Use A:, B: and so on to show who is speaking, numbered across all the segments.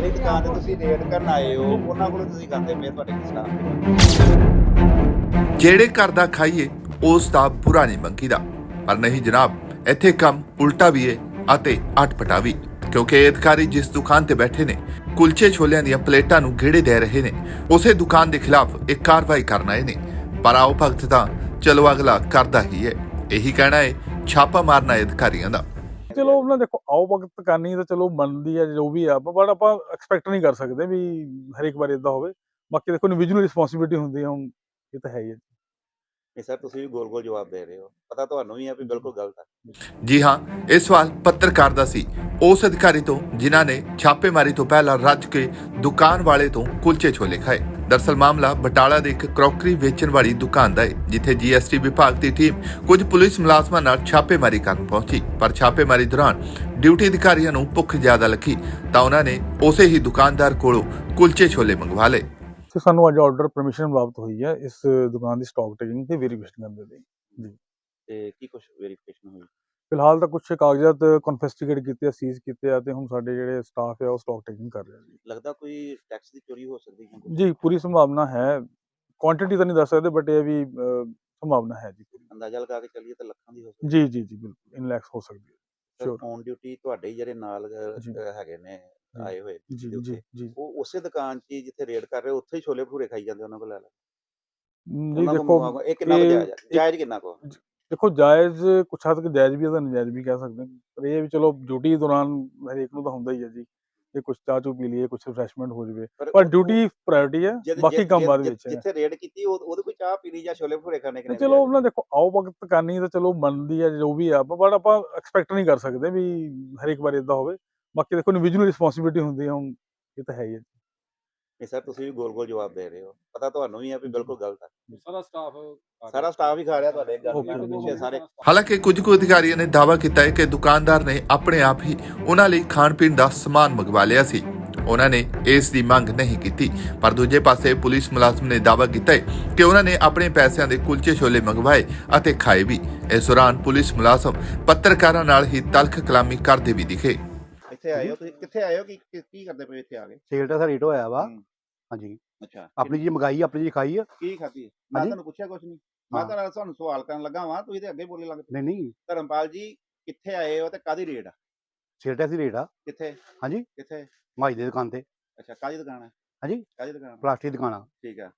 A: ਜਿਹੜੀ ਦੁਕਾਨ ਤੇ ਤੁਸੀਂ ਰੇਡ ਕਰਨ ਆਏ ਹੋ, ਉਹਨਾਂ ਕੋਲੋਂ ਤੁਸੀਂ ਕਰਦੇ ਮੇਰੇ ਤੁਹਾਡੇ ਕੀ
B: ਜਿਹੜੇ ਘਰ ਦਾ ਖਾਈਏ, ਉਸ ਦਾ ਬੁਰਾ ਨਹੀਂ ਮੰਗੀਦਾ। ਪਰ ਨਹੀਂ ਜਨਾਬ, ਇੱਥੇ ਕੰਮ ਉਲਟਾ ਵੀ ਹੈ ਅਤੇ ਅਟਪਟਾ ਵੀ। ਕਿਉਂਕਿ ਇਹ ਅਧਿਕਾਰੀ ਜਿਸ ਦੁਕਾਨ ਤੇ ਬੈਠੇ ਨੇ, ਕੁਲਚੇ ਛੋਲਿਆਂ ਦੀਆਂ ਪਲੇਟਾਂ ਨੂੰ ਗੇੜੇ ਦੇ ਰਹੇ ਨੇ, ਉਸੇ ਦੁਕਾਨ ਦੇ ਖਿਲਾਫ ਇੱਕ ਕਾਰਵਾਈ ਕਰਨ ਆਏ ਨੇ। ਪਰ ਆਓ ਭਗਤ ਤਾਂ, ਚਲੋ ਅਗਲਾ ਕਰਦਾ ਹੀ ਹੈ ਇਹੀ ਕਹਿਣਾ ਹੈ ਛਾਪਾ ਮਾਰਨਾ ਹੈ ਅਧਿਕਾਰੀਆਂ ਦਾ।
C: ਚਲੋ ਉਹਨਾਂ ਦੇਖੋ ਆਓ ਵਕਤ ਕਰਨੀ ਤਾਂ ਚਲੋ ਬਣਦੀ ਹੈ ਜੋ ਵੀ ਆ ਬਟ ਆਪਾਂ ਐਕਸਪੈਕਟ ਨਹੀਂ ਕਰ ਸਕਦੇ ਵੀ ਹਰ ਇੱਕ ਵਾਰ ਇਦਾਂ ਹੋਵੇ। ਬਾਕੀ ਦੇਖੋ ਇੰਡੀਵਿਜੂਅਲ ਰਿਸਪੌਂਸਿਬਿਲਟੀ ਹੁੰਦੀ ਹੈ ਹੁਣ ਇਹ ਤਾਂ ਹੈ ਹੀ ਹੈ
A: ਇਹ ਸਰ ਤੁਸੀਂ ਵੀ ਗੋਲ ਗੋਲ ਜਵਾਬ ਦੇ ਰਹੇ ਹੋ। ਪਤਾ ਤੁਹਾਨੂੰ ਵੀ ਆ ਵੀ ਬਿਲਕੁਲ ਗਲਤ ਹੈ
B: ਜੀ ਹਾਂ ਇਹ ਸਵਾਲ ਪੱਤਰਕਾਰ ਦਾ ਸੀ। ਉਸ ਅਧਿਕਾਰੀ ਤੋਂ ਜਿਨ੍ਹਾਂ ਨੇ ਛਾਪੇਮਾਰੀ ਤੋਂ ਪਹਿਲਾਂ ਰੱਜ ਕੇ ਦੁਕਾਨ ਵਾਲੇ ਤੋਂ ਕੁਲਚੇ ਛੋਲੇ ਖਾਏ। ਦਰਸਲ ਮਾਮਲਾ ਬਟਾਲਾ ਦੇ ਇੱਕ ਕਰੋਕਰੀ ਵੇਚਣ ਵਾਲੀ ਦੁਕਾਨ ਦਾ ਹੈ ਜਿੱਥੇ ਜੀਐਸਟੀ ਵਿਭਾਗ ਦੀ ਟੀਮ ਕੁਝ ਪੁਲਿਸ ਮੁਲਾਜ਼ਮਾਂ ਨਾਲ ਛਾਪੇਮਾਰੀ ਕਰਨ ਪਹੁੰਚੀ। ਪਰ ਛਾਪੇਮਾਰੀ ਦੌਰਾਨ ਡਿਊਟੀ ਅਧਿਕਾਰੀਆਂ ਨੂੰ ਭੁੱਖ ਜ਼ਿਆਦਾ ਲੱਗੀ ਤਾਂ ਉਹਨਾਂ ਨੇ ਉਸੇ ਹੀ ਦੁਕਾਨਦਾਰ ਕੋਲੋਂ ਕੁਲਚੇ ਛੋਲੇ ਮੰਗਵਾ ਲਏ।
C: ਤੇ ਸਾਨੂੰ ਅੱਜ ਆਰਡਰ ਪਰਮਿਸ਼ਨ ਪ੍ਰਾਪਤ ਹੋਈ ਹੈ ਇਸ ਦੁਕਾਨ ਦੀ ਸਟਾਕ ਟੇਕਿੰਗ ਤੇ ਵੈਰੀਫਿਕੇਸ਼ਨ ਕਰਨ ਦੇ ਲਈ।
A: ਤੇ ਕੀ ਕੁਝ ਵੈਰੀਫਿਕੇਸ਼ਨ ਹੋਈ?
C: ਫਿਲਹਾਲ ਤਾਂ ਕੁਝ ਕਾਗਜ਼ਾਤ ਕਨਫਿਸਟੀਗੇਟ ਕੀਤੇ ਆ ਸੀਜ਼ ਕੀਤੇ ਆ ਤੇ ਹੁਣ ਸਾਡੇ ਜਿਹੜੇ ਸਟਾਫ ਹੈ ਉਹ ਸਟਾਕ ਟੇਕਿੰਗ ਕਰ ਰਿਹਾ ਜੀ।
A: ਲੱਗਦਾ ਕੋਈ ਟੈਕਸ ਦੀ ਚੋਰੀ ਹੋ ਸਕਦੀ ਹੈ
C: ਜੀ ਪੂਰੀ ਸੰਭਾਵਨਾ ਹੈ। ਕੁਆਂਟੀਟੀ ਤਾਂ ਨਹੀਂ ਦੱਸ ਸਕਦੇ ਬਟ ਇਹ ਵੀ ਸੰਭਾਵਨਾ ਹੈ ਜੀ।
A: ਅੰਦਾਜ਼ਾ ਲਗਾ ਕੇ ਚੱਲੀਏ ਤਾਂ ਲੱਖਾਂ ਦੀ ਹੋ ਸਕਦੀ
C: ਜੀ ਜੀ ਜੀ ਬਿਲਕੁਲ। ਇਨ ਲੈਕਸ ਹੋ ਸਕਦੀ ਹੈ। sure.
A: ਔਨ ਡਿਊਟੀ ਤੁਹਾਡੇ ਜਿਹੜੇ ਨਾਲ ਹੈਗੇ ਨੇ ਆਏ ਹੋਏ
C: ਜੀ ਜੀ
A: ਉਹ ਉਸੇ ਦੁਕਾਨ 'ਚ ਜਿੱਥੇ ਰੇਡ ਕਰ ਰਹੇ ਉੱਥੇ ਹੀ ਛੋਲੇ ਭਟੂਰੇ ਖਾਈ ਜਾਂਦੇ ਉਹਨਾਂ ਕੋਲ ਲੈ ਲੈ।
C: ਜੀ ਦੇਖੋ
A: ਇਹ ਕਿੰਨਾ ਜਾਇਜ਼ ਕਿੰਨਾ ਕੋ
C: ਦੇਖੋ ਜਾਇਜ਼ ਕੁਛ ਹੱਦ ਤੱਕ ਜਾਇਜ਼ ਵੀ ਹੈ ਤਾਂ ਨਜਾਇਜ਼ ਵੀ ਕਹਿ ਸਕਦੇ ਹਾਂ ਪਰ ਇਹ ਵੀ ਚਲੋ ਡਿਊਟੀ ਦੌਰਾਨ ਹਰੇਕ ਨੂੰ ਤਾਂ ਹੁੰਦਾ ਹੀ ਹੈ ਜੀ ਕਿ ਕੁਛ ਚਾਹ ਚੂ ਪੀ ਲਈਏ ਕੁਛ ਰਿਫਰੈਸ਼ਮੈਂਟ ਹੋ ਜਾਵੇ ਪਰ ਡਿਊਟੀ ਪ੍ਰਾਇੋਰਟੀ ਹੈ ਬਾਕੀ ਕੰਮ ਬਾਅਦ ਵਿੱਚ ਹੈ
A: ਜਿੱਥੇ ਰੇਡ ਕੀਤੀ ਉਹ- ਉਹਦੇ ਕੋਈ ਚਾਹ ਪੀਣੀ ਜਾਂ ਛੋਲੇ ਭਟੂਰੇ ਖਾਣੇ ਕਿਨੇ
C: ਚਲੋ ਉਹਨਾਂ ਦੇਖੋ ਆਓ ਵਕਤ ਕਰਨੀ ਤਾਂ ਚਲੋ ਬਣਦੀ ਹੈ ਜੋ ਵੀ ਆ ਬਟ ਆਪਾਂ ਐਕਸਪੈਕਟ ਨਹੀਂ ਕਰ ਸਕਦੇ ਵੀ ਹਰ ਇੱਕ ਵਾਰ ਇਦਾਂ ਹੋਵੇ। ਬਾਕੀ ਦੇਖੋ ਇੰਡੀਵਿਜੂਅਲ ਰਿਸਪੌਂਸਿਬਿਲਟੀ ਹੁੰਦੀ ਹੈ ਹੁਣ ਇਹ ਤਾਂ ਹੈ ਹੀ ਹੈ
A: ਇਹ ਸਰ ਤੁਸੀਂ ਵੀ ਗੋਲ ਗੋਲ ਜਵਾਬ ਦੇ ਰਹੇ ਹੋ। ਪਤਾ ਤੁਹਾਨੂੰ ਵੀ ਆ ਵੀ ਬਿਲਕੁਲ ਗਲਤ ਹੈ
D: ਸਾਰਾ ਸਟਾਫ
A: ਸਾਰਾ ਸਟਾਫ ਹੀ ਖਾ ਰਿਹਾ ਤੁਹਾਡੇ ਗੱਲ
C: Okay,
A: ਪਿੱਛੇ ਸਾਰੇ
B: ਹਾਲਾਂਕਿ ਕੁਝ ਕੁ ਅਧਿਕਾਰੀਆਂ ਨੇ ਦਾਅਵਾ ਕੀਤਾ ਹੈ ਕਿ ਦੁਕਾਨਦਾਰ ਨੇ ਆਪਣੇ ਆਪ ਹੀ ਉਹਨਾਂ ਲਈ ਖਾਣ ਪੀਣ ਦਾ ਸਮਾਨ ਮੰਗਵਾ ਲਿਆ ਸੀ। ਉਹਨਾਂ ਨੇ ਇਸ ਦੀ ਮੰਗ ਨਹੀਂ ਕੀਤੀ। ਪਰ ਦੂਜੇ ਪਾਸੇ ਪੁਲਿਸ ਮੁਲਾਜ਼ਮ ਨੇ ਦਾਅਵਾ ਕੀਤਾ ਹੈ ਕਿ ਉਹਨਾਂ ਨੇ ਆਪਣੇ ਪੈਸਿਆਂ ਦੇ ਕੁਲਚੇ ਛੋਲੇ ਮੰਗਵਾਏ ਅਤੇ ਖਾਏ ਵੀ। ਇਸ ਦੌਰਾਨ ਪੁਲਿਸ ਮੁਲਾਜ਼ਮ ਪੱਤਰਕਾਰਾਂ ਨਾਲ ਹੀ ਤਲਖ ਕਲਾਮੀ ਕਰਦੇ ਵੀ ਦਿਖੇ।
A: ਇੱਥੇ ਆਏ ਹੋ ਤੁਸੀਂ? ਕਿੱਥੇ ਆਏ ਹੋ? ਕੀ ਕੀ- ਕੀ ਕਰਦੇ ਪਏ ਇੱਥੇ ਆ ਕੇ?
E: ਸੇਲ ਦਾ ਹੋਇਆ ਵਾ। ਹਾਂਜੀ।
A: ਅੱਛਾ
E: ਆਪਣੀ ਜੀ ਮੰਗਾਈ ਆਪਣੀ ਜੀ ਖਾਈ ਆ।
A: ਕੀ ਖਾਧੀ? ਹੈ? ਮੈਂ
E: ਹਾਂਜੀ?
A: ਤੁਹਾਨੂੰ ਪੁੱਛਿਆ ਕੁਝ ਨਹੀਂ ਮੈਂ
E: ਹਾਂ।
A: ਤਾਂ ਤੁਹਾਨੂੰ ਸਵਾਲ ਕਰਨ ਲੱਗਾ ਵਾਂ ਤੁਸੀਂ ਤੇ ਅੱਗੇ ਬੋਲੇ ਲੱਗ ਪਏ।
E: ਨਹੀਂ ਨਹੀਂ।
A: ਧਰਮਪਾਲ ਜੀ ਕਿੱਥੇ ਆਏ ਹੋ ਤੇ ਕਾਦੀ ਰੇਡ ਆ?
E: ਦਾ ਸੀ ਰੇਟ ਆ।
A: ਕਿੱਥੇ?
E: ਹਾਂਜੀ।
A: ਕਿੱਥੇ?
E: ਮਾਈ ਦੀ ਦੁਕਾਨ ਤੇ।
A: ਅੱਛਾ ਕਾਦੀ ਦੁਕਾਨ ਹੈ
E: ਹਾਂਜੀ?
A: ਕਾਦੀ ਦੁਕਾਨ ਆ?
E: ਪਲਾਸਟਿਕ ਦੁਕਾਨ ਆ।
A: ਠੀਕ ਆ।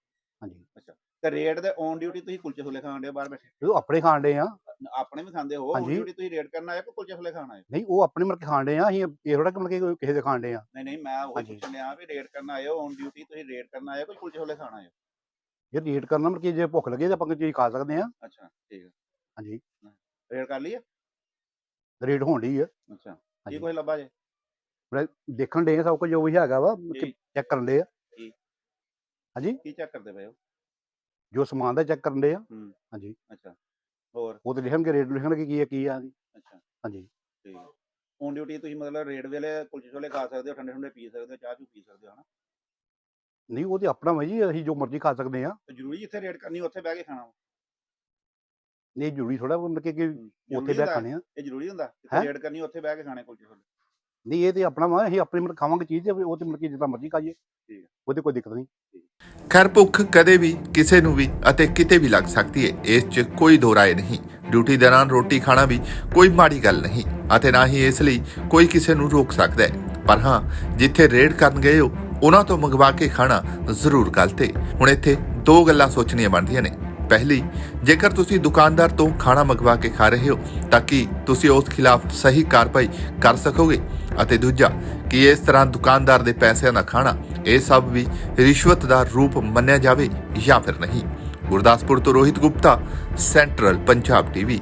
E: ਹਾਂਜੀ।
A: ਤੇ ਰੇਡ ਦੇ ਔਨ ਡਿਊਟੀ ਤੁਸੀਂ ਕੁਲਚੇ ਛੋਲੇ ਖਾਣ ਦੇ ਬਾਹਰ ਬੈਠੇ?
E: ਉਹ ਆਪਣੇ ਖਾਣ ਡੇ ਆ।
A: ਆਪਣੇ ਵੀ ਖਾਂਦੇ ਹੋ ਔਨ
E: ਹਾਂਜੀ।
A: ਡਿਊਟੀ ਤੁਸੀਂ ਰੇਡ ਕਰਨ ਆਏ ਕੋ ਕੁਲਚੇ ਛੋਲੇ ਖਾਣ ਆਏ
E: ਨਹੀਂ ਉਹ ਆਪਣੇ ਮਤਲਬ ਕਿ ਖਾਣ ਡੇ ਆ ਅਸੀਂ ਇਹ ਥੋੜਾ ਕਿ ਮਤਲਬ ਕਿ ਕੋਈ ਕਿਸੇ ਦੇ ਖਾਣ ਡੇ ਆ।
A: ਨਹੀਂ ਨਹੀਂ ਮੈਂ ਉਹ
E: ਹਾਂਜੀ।
A: ਪੁੱਛਣ ਲਿਆ ਵੀ ਰੇਡ ਕਰਨ ਆਏ ਹੋ ਔਨ ਡਿਊਟੀ ਤੁਸੀਂ ਰੇਡ ਕਰਨ ਆਏ ਕੋਈ ਕੁਲਚੇ ਛੋਲੇ ਖਾਣ ਆਏ ਹੋ?
E: ਜੇ ਰੇਟ ਕਰਨਾ ਮਤਲਬ ਕਿ ਜੇ ਭੁੱਖ ਲੱਗੇ ਤਾਂ ਆਪਾਂ ਕੋਈ ਚੀਜ਼ ਖਾ ਸਕਦੇ ਆ।
A: ਅੱਛਾ ਠੀਕ ਹੈ
E: ਹਾਂਜੀ।
A: ਰੇਡ ਕਰ ਲਈ ਹੈ
E: ਰੇਟ ਹੋਣ ਡਈ ਆ।
A: ਅੱਛਾ ਕੀ
E: ਹਾਂਜੀ।
A: ਕੁਝ ਲੱਭਾ ਜੇ?
E: ਦੇਖਣ ਆ ਸਭ ਕੁਝ ਜੋ ਵੀ ਹੈਗਾ ਵਾ
A: ਜੀ।
E: ਚੈੱਕ ਕਰਨ ਡੇ ਆ।
A: ਕੀ ਚੈੱਕ ਕਰਦੇ ਪਏ ਹੋ?
E: ਜੋ ਸਮਾਨ ਦਾ ਚੈੱਕ ਕਰਨ ਡੇ ਆ।
A: ਹੂੰ
E: ਹਾਂਜੀ।
A: ਅੱਛਾ। ਹੋਰ?
E: ਉਹ ਤੇ ਲਿਖਣਗੇ ਰੇਟ ਲਿਖਣਗੇ ਕੀ ਆ ਕੀ ਆ
A: ਅੱਛਾ।
E: ਹਾਂਜੀ।
A: ਠੀਕ ਔਨ ਡਿਊਟੀ ਤੁਸੀਂ ਮਤਲਬ ਰੇਡ ਵੇਲੇ ਕੁਲਚੇ ਛੋਲੇ ਖਾ ਸਕਦੇ ਹੋ ਠੰਡੇ ਠੰਡੇ ਪੀ ਸਕਦੇ ਹੋ ਚਾਹ ਚੂ ਪੀ ਸਕਦੇ ਹੋ ਹਨਾ?
E: ਨਹੀਂ ਉਹ ਤੇ ਆਪਣਾ ਵਾ ਜੀ ਅਸੀਂ ਜੋ ਮਰਜ਼ੀ ਖਾ ਸਕਦੇ ਆ
A: ਤੇ ਜ਼ਰੂਰੀ ਜਿੱਥੇ ਰੇਡ ਕਰਨੀ ਉੱਥੇ ਬਹਿ ਕੇ ਖਾਣਾ ਵਾ।
E: ਨਹੀਂ ਜ਼ਰੂਰੀ ਥੋੜਾ ਮਤਲਬ ਕਿ ਕਿ
A: ਜ਼ਰੂਰੀ
E: ਉੱਥੇ ਬੈ
A: ਹੁੰਦਾ?
E: ਖਾਣੇ ਆ।
A: ਇਹ ਜ਼ਰੂਰੀ ਹੁੰਦਾ
E: ਹੈਂ?
A: ਰੇਡ ਕਰਨੀ ਉੱਥੇ ਬਹਿ ਕੇ ਖਾਣੇ ਕੁਲਚੇ ਛੋਲੇ।
E: ਨਹੀਂ ਇਹ ਤੇ ਆਪਣਾ ਵਾ ਅਸੀਂ ਆਪਣੀ ਮਤਲਬ ਖਾਵਾਂਗੇ ਚੀਜ਼ ਤੇ ਉਹ ਤੇ ਮਤਲਬ ਕਿ ਜਿੱਦਾਂ ਮਰਜ਼ੀ ਖਾਈਏ।
A: ਠੀਕ ਹੈ।
E: ਉਹਦੇ ਕੋਈ ਦਿੱਕਤ ਨਹੀਂ।
B: ਖੈਰ ਭੁੱਖ ਕਦੇ ਵੀ ਕਿਸੇ ਨੂੰ ਵੀ ਅਤੇ ਕਿਤੇ ਵੀ ਲੱਗ ਸਕਦੀ ਹੈ ਇਸ 'ਚ ਕੋਈ ਦੋ ਰਾਏ ਨਹੀਂ। ਡਿਊਟੀ ਦੌਰਾਨ ਰੋਟੀ ਖਾਣਾ ਵੀ ਕੋਈ ਮਾੜੀ ਗੱਲ ਨਹੀਂ ਅਤੇ ਨਾ ਹੀ ਇਸ ਲਈ ਕੋਈ ਕਿਸੇ ਨੂੰ ਰੋਕ ਸਕਦਾ ਹੈ ਪਰ ਹਾਂ, ਜਿੱਥੇ ਰੇਡ ਕਰਨ ਗਏ ਹੋ, ਉਹਨਾਂ ਤੋਂ ਮੰਗਵਾ ਕੇ ਖਾਣਾ ਜ਼ਰੂਰ ਗਲਤ ਹੈ ਹੁਣ ਇੱਥੇ ਦੋ ਗੱਲਾਂ ਸੋਚਣੀਆਂ ਬਣਦੀਆਂ ਨੇ। ਪਹਿਲੀ, ਜੇਕਰ ਤੁਸੀਂ ਦੁਕਾਨਦਾਰ ਤੋਂ ਖਾਣਾ ਮੰਗਵਾ ਕੇ ਖਾ ਰਹੇ ਹੋ, ਤਾਂ ਕੀ ਤੁਸੀਂ ਉਸ ਖਿਲਾਫ ਸਹੀ ਕਾਰਵਾਈ ਕਰ ਸਕੋਗੇ? ਅਤੇ ਦੂਜਾ, ਕਿ ਇਸ ਤਰ੍ਹਾਂ ਦੁਕਾਨਦਾਰ ਦੇ ਪੈਸਿਆਂ ਦਾ ਖਾਣਾ ਇਹ ਸਭ ਵੀ ਰਿਸ਼ਵਤ ਦਾ ਰੂਪ ਮੰਨਿਆ ਜਾਵੇ ਜਾਂ ਫਿਰ ਨਹੀਂ। ਗੁਰਦਾਸਪੁਰ ਤੋਂ ਰੋਹਿਤ ਗੁਪਤਾ, ਸੈਂਟਰਲ ਪੰਜਾਬ ਟੀਵੀ।